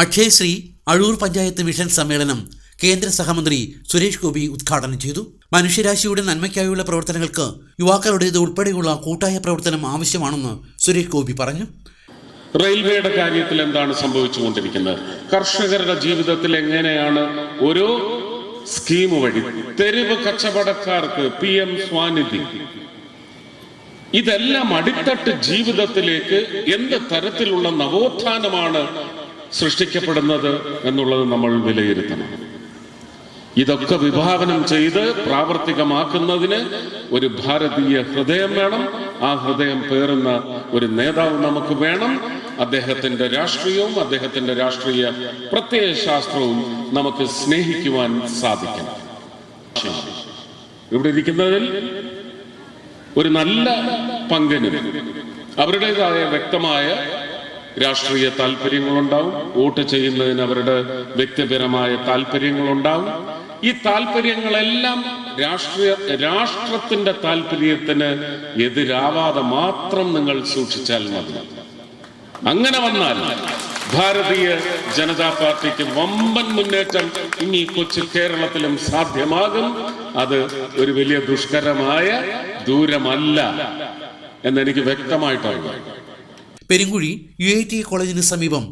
Akshayashree Azhoor panchayat mission സമ്മേളനം കേന്ദ്ര സഹമന്ത്രി സുരേഷ് ഗോപി ഉദ്ഘാടനം ചെയ്തു. മനുഷ്യരാശിയുടെ നന്മയ്ക്കായുള്ള പ്രവർത്തനങ്ങൾക്ക് യുവാക്കളുടേത് ഉൾപ്പെടെയുള്ള കൂട്ടായ പ്രവർത്തനം ആവശ്യമാണെന്ന് സുരേഷ് ഗോപി പറഞ്ഞു. റെയിൽവേയുടെ കാര്യത്തിൽ എന്താണ് സംഭവിച്ചുകൊണ്ടിരിക്കുന്നത്? കർഷകരുടെ ജീവിതത്തിൽ എങ്ങനെയാണ് ഒരു സ്കീം വഴി തെരുവ് കച്ചവടക്കാർക്ക് പി എം സ്വാനിധി? ഇതെല്ലാം അടിത്തട്ട് ജീവിതത്തിലേക്ക് എന്ത് തരത്തിലുള്ള നവോത്ഥാനമാണ് സൃഷ്ടിക്കപ്പെടുന്നത് എന്നുള്ളത് നമ്മൾ വിലയിരുത്തണം. ഇതൊക്കെ വിഭാവനം ചെയ്ത് പ്രാവർത്തികമാക്കുന്നതിന് ഒരു ഭാരതീയ ഹൃദയം വേണം. ആ ഹൃദയം പേറുന്ന ഒരു നേതാവ് നമുക്ക് വേണം. അദ്ദേഹത്തിന്റെ രാഷ്ട്രീയവും അദ്ദേഹത്തിന്റെ രാഷ്ട്രീയ പ്രത്യയ ശാസ്ത്രവും നമുക്ക് സ്നേഹിക്കുവാൻ സാധിക്കണം. ഇവിടെ ഇരിക്കുന്നതിൽ ഒരു നല്ല പങ്കനും അവരുടേതായ വ്യക്തമായ രാഷ്ട്രീയ താല്പര്യങ്ങളുണ്ടാവും. വോട്ട് ചെയ്യുന്നതിന് അവരുടെ വ്യക്തിപരമായ താല്പര്യങ്ങളുണ്ടാവും. ഈ താല്പര്യങ്ങളെല്ലാം രാഷ്ട്രീയ രാഷ്ട്രത്തിന്റെ താല്പര്യത്തിന് എതിരാവാതെ മാത്രം നിങ്ങൾ സൂക്ഷിച്ചാൽ മതി. അങ്ങനെ വന്നാൽ ഭാരതീയ ജനതാ പാർട്ടിക്ക് വമ്പൻ മുന്നേറ്റം ഇനി കൊച്ചു കേരളത്തിലും സാധ്യമാകും. അത് ഒരു വലിയ ദുഷ്കരമായ ദൂരമല്ല എന്നെനിക്ക് വ്യക്തമായിട്ടാണ്. പെരുങ്കുഴി യു ഐ ടി കോളേജിന് സമീപം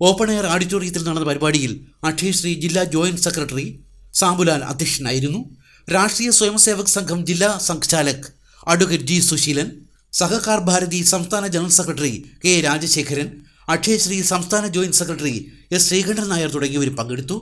ഓപ്പൺ എയർ ഓഡിറ്റോറിയത്തിൽ നടന്ന പരിപാടിയിൽ അക്ഷയശ്രീ ജില്ലാ ജോയിന്റ് സെക്രട്ടറി സാമ്പുലാൽ അധ്യക്ഷനായിരുന്നു. രാഷ്ട്രീയ സ്വയംസേവക് സംഘം ജില്ലാ സംഘചാലക് അഡ്വക്കേറ്റ് ജി സുശീലൻ സഹകാർ ഭാരതി സംസ്ഥാന general secretary K Rajasekharan Akshayasree സംസ്ഥാന joint secretary S Sreekantan Nair തുടങ്ങിയവർ പങ്കെടുത്തു.